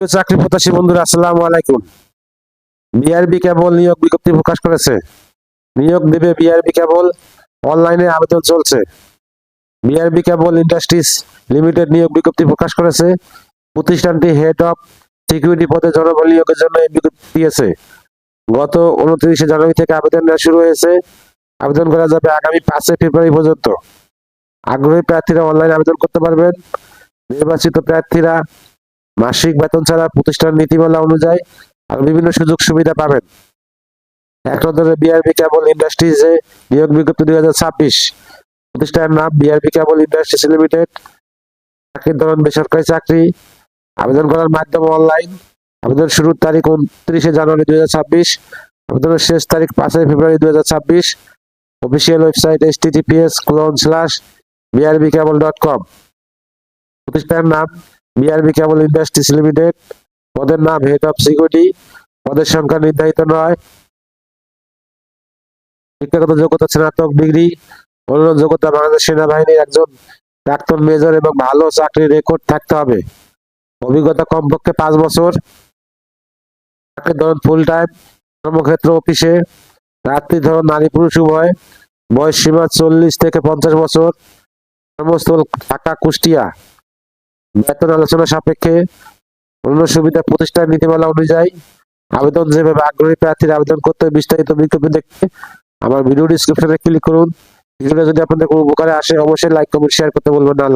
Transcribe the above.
চাকরি প্রত্যাশী বন্ধুরা, আসসালামু আলাইকুম। বিআরবি কেবল নিয়োগ বিজ্ঞপ্তি প্রকাশ করেছে। নিয়োগ দেবে বিআরবি কেবল অনলাইনে আবেদন চলছে। বিআরবি কেবল ইন্ডাস্ট্রিজ লিমিটেড নিয়োগ বিজ্ঞপ্তি প্রকাশ করেছে। প্রতিষ্ঠানটি হেড অফ সিকিউরিটি পদে জনবল নিয়োগের জন্য বিজ্ঞপ্তি দিয়েছে। গত উনত্রিশে জানুয়ারি থেকে আবেদন নেওয়া শুরু হয়েছে। আবেদন করা যাবে আগামী পাঁচই ফেব্রুয়ারি পর্যন্ত। আগ্রহী প্রার্থীরা অনলাইনে আবেদন করতে পারবেন। নির্বাচিত প্রার্থীরা মাসিক বেতন ছাড়া প্রতিষ্ঠান নীতিমালা অনুযায়ী আর বিভিন্ন সুযোগ সুবিধা পাবেন। এক নজরে বিআরবি কেবল ইন্ডাস্ট্রিজে নিয়োগ বিজ্ঞপ্তি দুই হাজার ছাব্বিশ। প্রতিষ্ঠানের নাম বিআরবি কেবল ইন্ডাস্ট্রিজ লিমিটেড চাকরির ধরন বেসরকারি চাকরি। আবেদন করার মাধ্যম অনলাইন। আবেদন শুরুর তারিখ উনত্রিশে জানুয়ারি দুই হাজার ছাব্বিশ। আবেদনের শেষ তারিখ পাঁচই ফেব্রুয়ারি দুই হাজার ছাব্বিশ। Official website S TTPS clone slash BRB কেবল ডট কম প্রতিষ্ঠানের নাম বিআরবি কেবল ইন্ডাস্ট্রিজ লিমিটেড পদের নাম হেড অফ সিকিউরিটি পদের সংখ্যা নির্ধারিত নয়। শিক্ষাগত যোগ্যতা স্নাতক ডিগ্রি অন্য যোগ্যতা বাংলাদেশ সেনাবাহিনীর একজন প্রাক্তন মেজর এবং ভালো চাকরির রেকর্ড থাকতে হবে। অভিজ্ঞতা কমপক্ষে পাঁচ বছর। চাকরির ধরন ফুল টাইম কর্মক্ষেত্র অফিসে রাত্রি ধরন নারী পুরুষ উভয়। বয়স সীমা চল্লিশ থেকে পঞ্চাশ বছর। কর্মস্থল ঢাকা কুষ্টিয়া। বেতন আলোচনা সাপেক্ষে অন্য সুবিধা প্রতিষ্ঠান নীতিমালা অনুযায়ী আবেদন যেভাবে আগ্রহী প্রার্থীরা আবেদন করতে হবে বিস্তারিত বিজ্ঞপ্তি দেখতে আমার ভিডিও ডিসক্রিপশনে ক্লিক করুন। ভিডিওটা যদি আপনাদের কোনো উপকারে আসে, অবশ্যই লাইক কমেন্ট শেয়ার করতে বলবেন না।